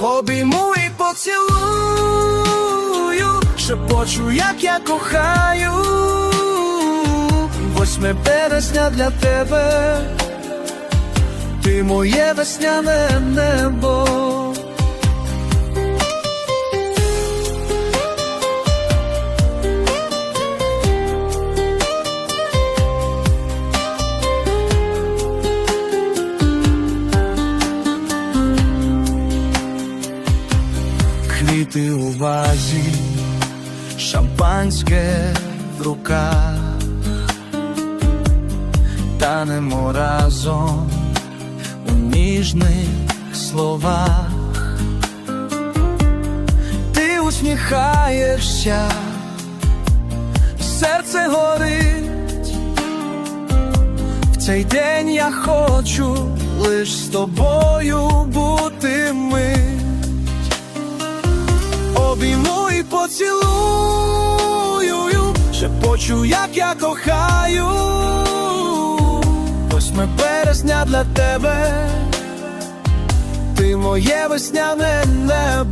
Обійму і поцілую, шепочу, як я кохаю. Восьме березня для тебе, ти моє весняне небо. Квіти у вазі, шампанське в руках, танемо разом у ніжних словах. Ти усміхаєшся, серце горить. В цей день я хочу лиш з тобою бути мить. Поцілую, шепочу, як я кохаю. Восьме березня для тебе, ти моє весняне небо.